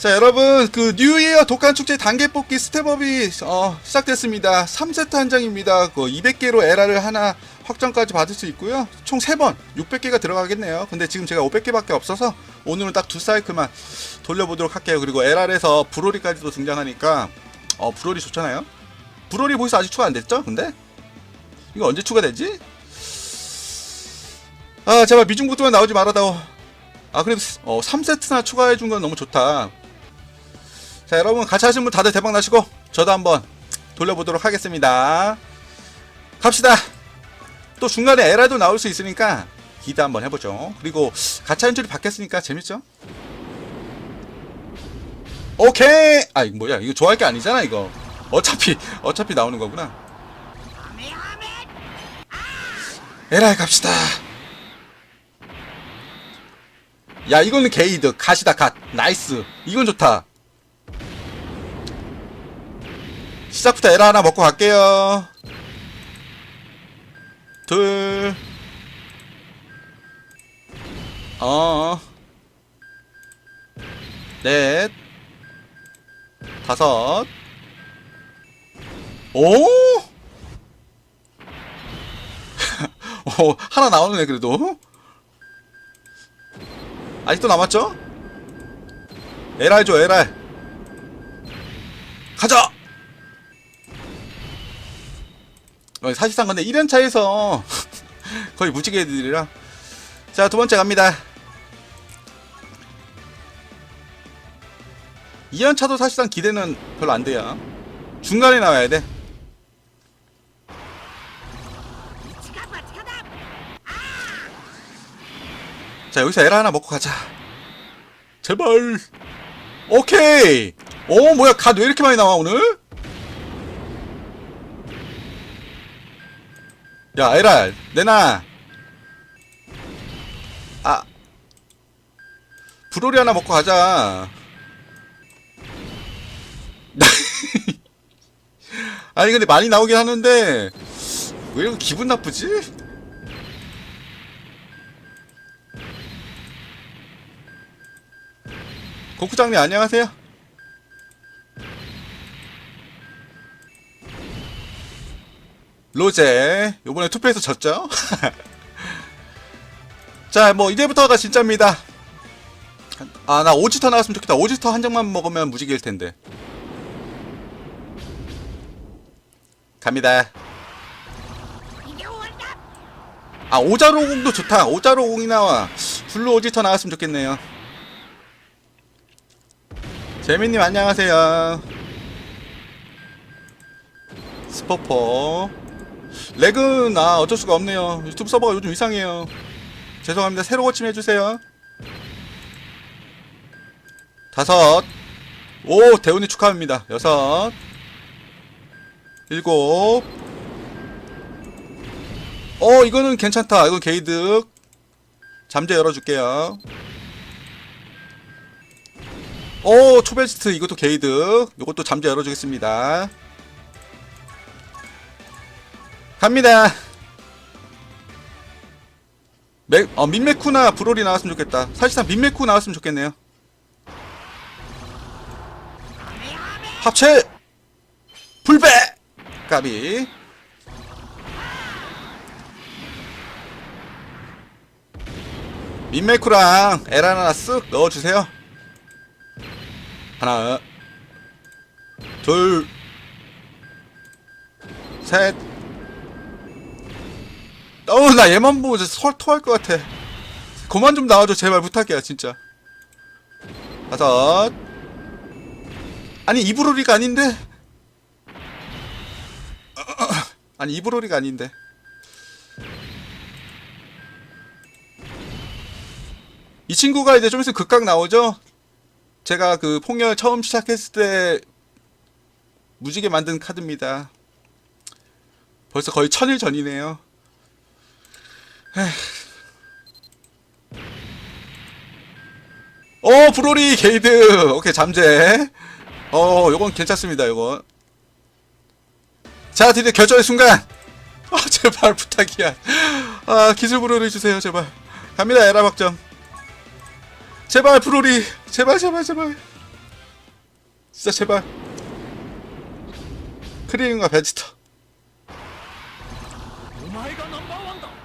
자 여러분 그 뉴이어 독한 축제 단계 뽑기 스텝업이 어, 시작됐습니다. 3세트 한정입니다. 그 200개로 에라를 하나 확정까지 받을 수 있고요. 총 3번 600개가 들어가겠네요. 근데 지금 제가 500개밖에 없어서 오늘은 딱 두 사이클만 돌려보도록 할게요. 그리고 에라에서 브로리까지도 등장하니까 어 브로리 좋잖아요. 브로리 보이스 아직 추가 안 됐죠? 근데? 이거 언제 추가되지? 아 제발 미중국도만 나오지 말아다오. 아 그래도 어 3세트나 추가해 준 건 너무 좋다 자 여러분 같이 하신 분 다들 대박 나시고 저도 한번 돌려보도록 하겠습니다. 갑시다. 또 중간에 에라도 나올 수 있으니까 기대 한번 해보죠. 그리고 가차 연출이 바뀌었으니까 재밌죠? 오케이! 아 이거 뭐야? 이거 좋아할 게 아니잖아 이거. 어차피 어차피 나오는 거구나. 에라에 갑시다. 야 이거는 게이드 갓이다 갓. 나이스. 이건 좋다 시작부터 에라 하나 먹고 갈게요 둘 어. 넷. 다섯. 오! 오, 하나 나오네, 그래도. 아직도 남았죠? 에랄 줘, 에랄. 가자! 사실상 근데 1연차에서 거의 무지개 애들이라. 자, 두 번째 갑니다. 2연차도 사실상 기대는 별로 안 돼요. 중간에 나와야 돼. 자, 여기서 에라 하나 먹고 가자. 제발. 오케이. 오, 뭐야, 갓 왜 이렇게 많이 나와, 오늘? 야, 에랄, 내놔. 아. 브로리 하나 먹고 가자. 아니, 근데 많이 나오긴 하는데, 왜 이렇게 기분 나쁘지? 고쿠장님 안녕하세요. 로제 요번에 투표해서 졌죠? 자, 뭐 이제부터가 진짜입니다. 아, 나 오지터 나왔으면 좋겠다. 오지터 한 장만 먹으면 무지개일 텐데. 갑니다. 아, 오자로공도 좋다. 오자로공이 나와. 블루 오지터 나왔으면 좋겠네요. 재민님 안녕하세요. 스포퍼. 렉은 아 어쩔 수가 없네요. 유튜브 서버가 요즘 이상해요. 죄송합니다. 새로 고침 해주세요. 다섯. 오 대훈이 축하합니다. 여섯. 일곱. 어 이거는 괜찮다. 이거 게이득. 잠재 열어줄게요. 오 초벨스트 이것도 게이득. 이것도 잠재 열어주겠습니다. 갑니다. 맥, 어, 민메쿠나 브롤이 나왔으면 좋겠다. 사실상 민메쿠 나왔으면 좋겠네요. 합체! 불배! 까비. 민메쿠랑 에라 하나 쓱 넣어주세요. 하나, 둘, 셋, 어우 나 얘만 보고 진짜 설 토할 것 같아. 그만 좀 나와줘. 제발 부탁이야 진짜. 다섯. 아니 이브로리가 아닌데? 아니 이브로리가 아닌데. 이 친구가 이제 좀 있으면 극각 나오죠? 제가 그 폭렬 처음 시작했을 때 무지개 만든 카드입니다. 벌써 거의 천일 전이네요 어 브로리 게이드. 오케이 잠재. 어 요건 괜찮습니다 요건. 자 드디어 결정의 순간. 아 제발 부탁이야. 아 기술 브로리 주세요 제발. 갑니다 에라 박정. 제발 브로리. 제발 제발 제발. 진짜 제발. 크리링과 베지터.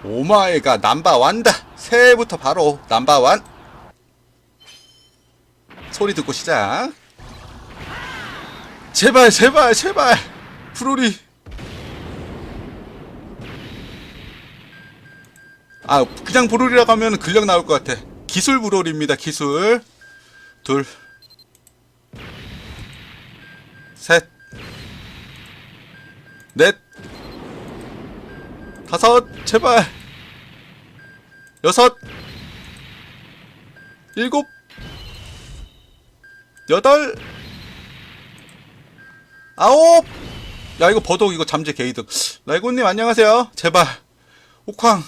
오마이가 남바완다. 새해부터 바로 남바완. 소리 듣고 시작. 제발, 제발, 제발. 프로리. 아, 그냥 브롤이라고 하면 근력 나올 것 같아. 기술 브롤입니다, 기술. 둘. 셋. 넷. 다섯. 제발. 여섯. 일곱. 여덟. 아홉. 야, 이거 버독, 이거 잠재 게이득. 라이고님, 안녕하세요. 제발. 옥황.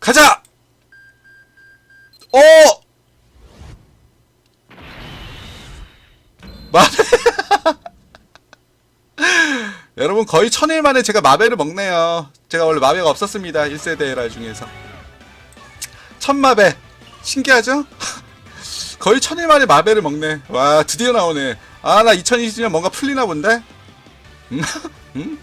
가자! 어! 마베. 여러분, 거의 천일 만에 제가 마베를 먹네요. 제가 원래 마베가 없었습니다. 1세대 에라 중에서. 천마베. 신기하죠? 거의 천일 만에 마베를 먹네. 와, 드디어 나오네. 아, 나 2020년 뭔가 풀리나 본데? 음? 음?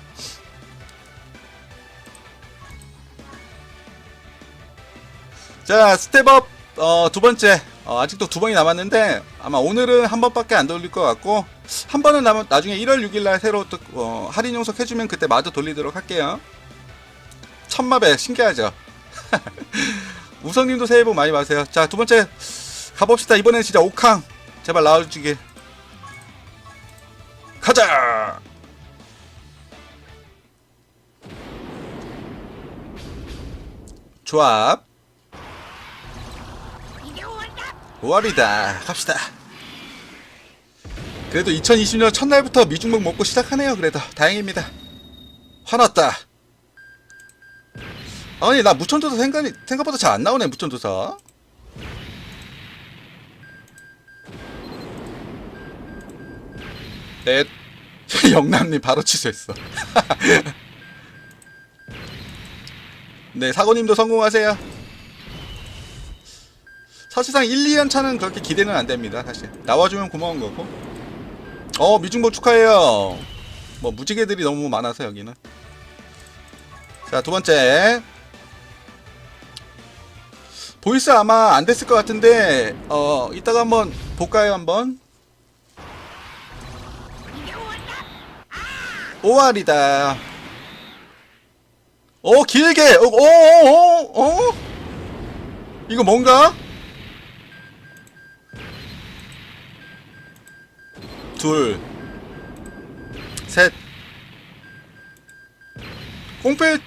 자, 스텝업 어, 두 번째. 어, 아직도 두 번이 남았는데 아마 오늘은 한 번밖에 안 돌릴 것 같고 한 번은 남 나중에 1월 6일 날 새로 또 어, 할인 용석 해주면 그때 마저 돌리도록 할게요. 천마배 신기하죠. 우성님도 새해 복 많이 받으세요. 자, 두 번째 가봅시다. 이번엔 진짜 옥항 제발 나와주길. 가자. 조합. 5월이다. 갑시다. 그래도 2020년 첫날부터 미중목 먹고 시작하네요. 그래도 다행입니다. 화났다. 아니 나 무천도사 생각 생각보다 잘 안 나오네 무천도사. 넷. 영남님 바로 취소했어. 네 사고님도 성공하세요. 사실상 1, 2년 차는 그렇게 기대는 안 됩니다. 사실 나와주면 고마운 거고. 어 미중보 축하해요. 뭐 무지개들이 너무 많아서 여기는. 자 두 번째. 보이스 아마 안 됐을 것 같은데 어 이따가 한번 볼까요 한번. 오알이다. 오 길게. 오오오 오, 오, 오. 이거 뭔가? 둘, 셋. 꽁필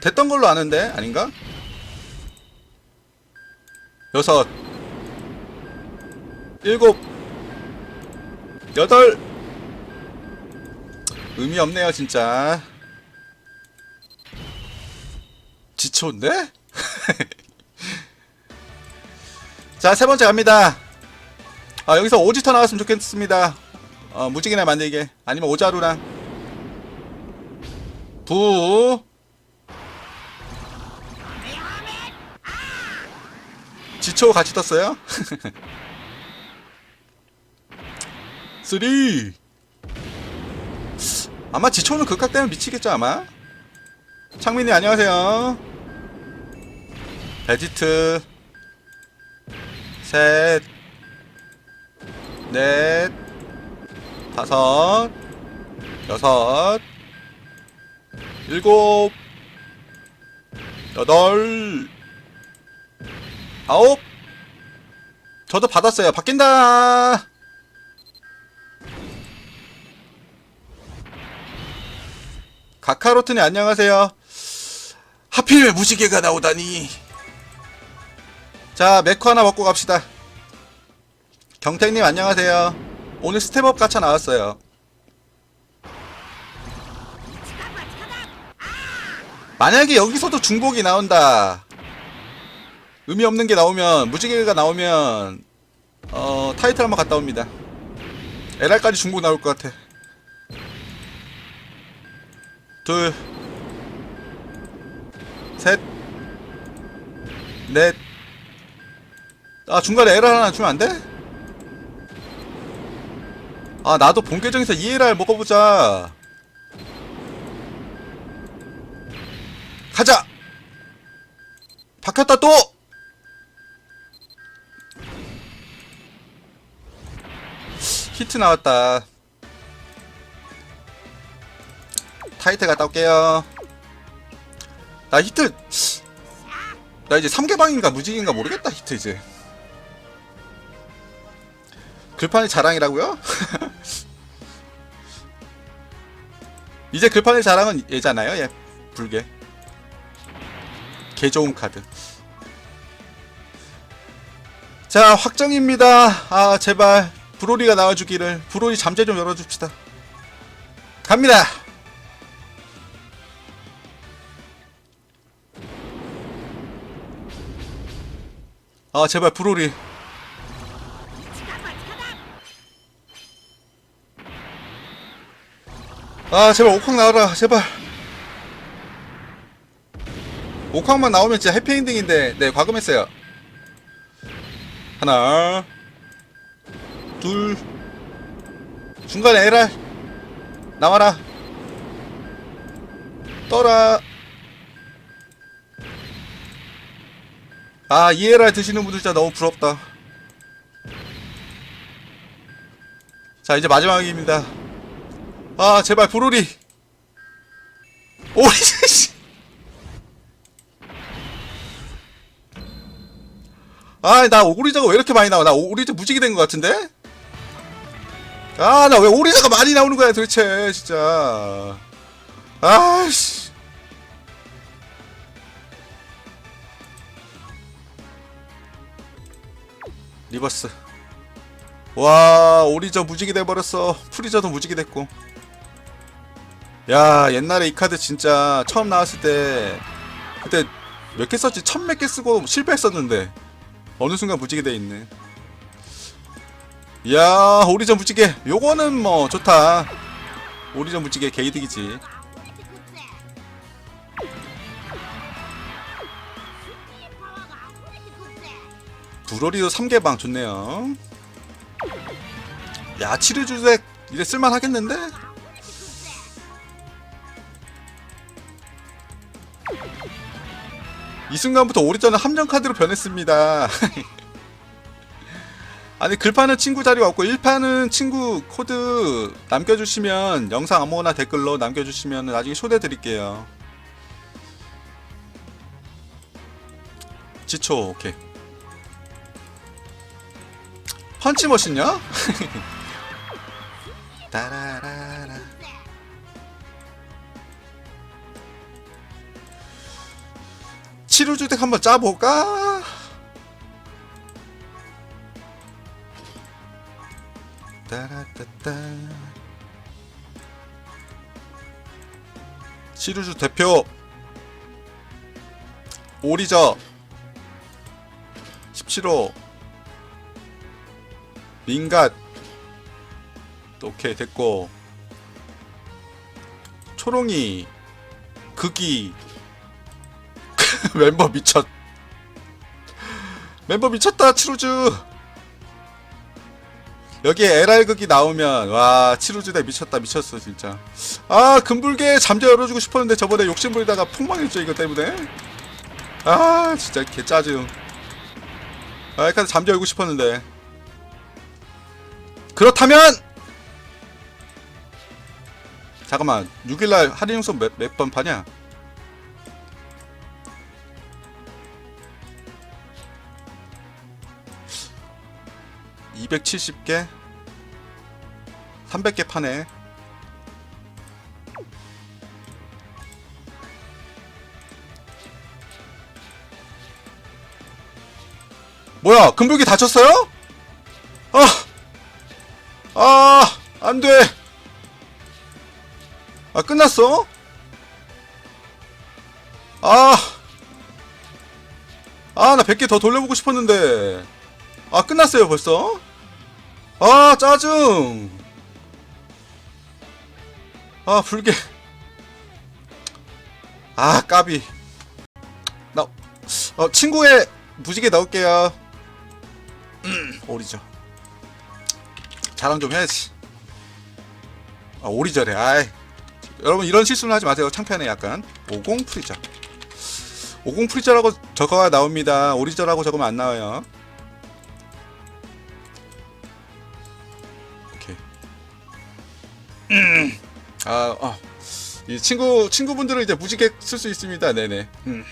됐던 걸로 아는데 아닌가? 여섯, 일곱, 여덟. 의미 없네요, 진짜. 지쳐온데? 자, 세 번째 갑니다. 아, 여기서 오지터 나왔으면 좋겠습니다. 어, 무지개나 만들게. 아니면 오자루랑. 부. 지초 같이 떴어요? 쓰리. 아마 지초는 극각 때문에 미치겠죠 아마 창민님 안녕하세요 베지트 셋 넷, 다섯, 여섯, 일곱, 여덟, 아홉. 저도 받았어요. 바뀐다. 카카로트님 안녕하세요. 하필 무지개가 나오다니. 자, 메코 하나 먹고 갑시다. 경택님 안녕하세요. 오늘 스텝업 가차 나왔어요. 만약에 여기서도 중복이 나온다. 의미 없는 게 나오면 무지개가 나오면 어 타이틀 한번 갔다 옵니다. LR까지 중복 나올 것 같아. 둘, 셋, 넷. 아 중간에 에러 하나 주면 안 돼? 아 나도 본 계정에서 ELR 먹어보자. 가자! 바뀌었다 또! 히트 나왔다. 타이틀 갔다 올게요. 나 히트 나 이제 3개방인가 무직인가 모르겠다 히트 이제. 글판의 자랑이라고요? 이제 글판의 자랑은 얘잖아요 얘 불개 개 좋은 카드. 자 확정입니다. 아 제발. 브로리가 나와주기를. 브로리 잠재 좀 열어줍시다. 갑니다. 아 제발 브로리 아 제발 옥황 나와라 제발. 옥황만 나오면 진짜 해피엔딩인데 네 과금했어요. 하나 둘 중간에 에랄 나와라. 떠라. 아 ELR 드시는 분들 진짜 너무 부럽다. 자 이제 마지막입니다 아 제발 브로리. 오리 씨 아나 오리자가 왜 이렇게 많이 나와? 나 오리자 무지개 된 것 같은데? 아 나 왜 오리자가 많이 나오는 거야 도대체 진짜. 아씨. 리버스. 와 오리저 무지개 돼버렸어. 프리저도 무지개 됐고 야 옛날에 이 카드 진짜 처음 나왔을 때 그때 몇 개 썼지? 천 몇 개 쓰고 실패했었는데 어느 순간 무지개 돼 있네. 야 오리저 무지개 요거는 뭐 좋다. 오리저 무지개 개이득이지. 브로리도 3개방 좋네요. 야 치르주색 이제 쓸만 하겠는데? 이 순간부터 오리전은 함정 카드로 변했습니다. 아니 글판은 친구 자리가 없고 1판은 친구 코드 남겨주시면 영상 아무거나 댓글로 남겨주시면 나중에 초대 드릴게요. 지초 오케이. 펀치 머신요? 따라라 라. 치료주택 한번 짜볼까? 따라따따. 치료주 대표 오리저 17호 민갓 오케이 됐고 초롱이 극이 멤버 미쳤 멤버 미쳤다 치루즈. 여기에 LR 극이 나오면 와 치루즈 대 미쳤다 미쳤어 진짜. 아 금불개 잠재 열어주고 싶었는데 저번에 욕심 부리다가 폭망했죠 이거 때문에? 아 진짜 개 짜증. 아 이카드 잠재 열고 싶었는데. 그렇다면! 잠깐만 6일날 할인용서 몇번 파냐? (270개) (300개) 파네 뭐야 금불기 다쳤어요? 아 아, 안 돼. 아, 끝났어? 아. 아, 나 100개 더 돌려보고 싶었는데. 아 끝났어요 벌써? 아 짜증! 아 불게 아 까비. 나 어, 친구의 무지개 나올게요. 음, 오리죠. 자랑 좀 해야지. 아 오리절에 아이. 여러분 이런 실수는 하지 마세요. 창피하네 약간. 오공 프리저 오공 프리저라고 적어야 나옵니다. 오리절하고 적으면 안 나와요. 아, 어. 이 친구 친구분들을 이제 무지개 쓸 수 있습니다. 네네. 음.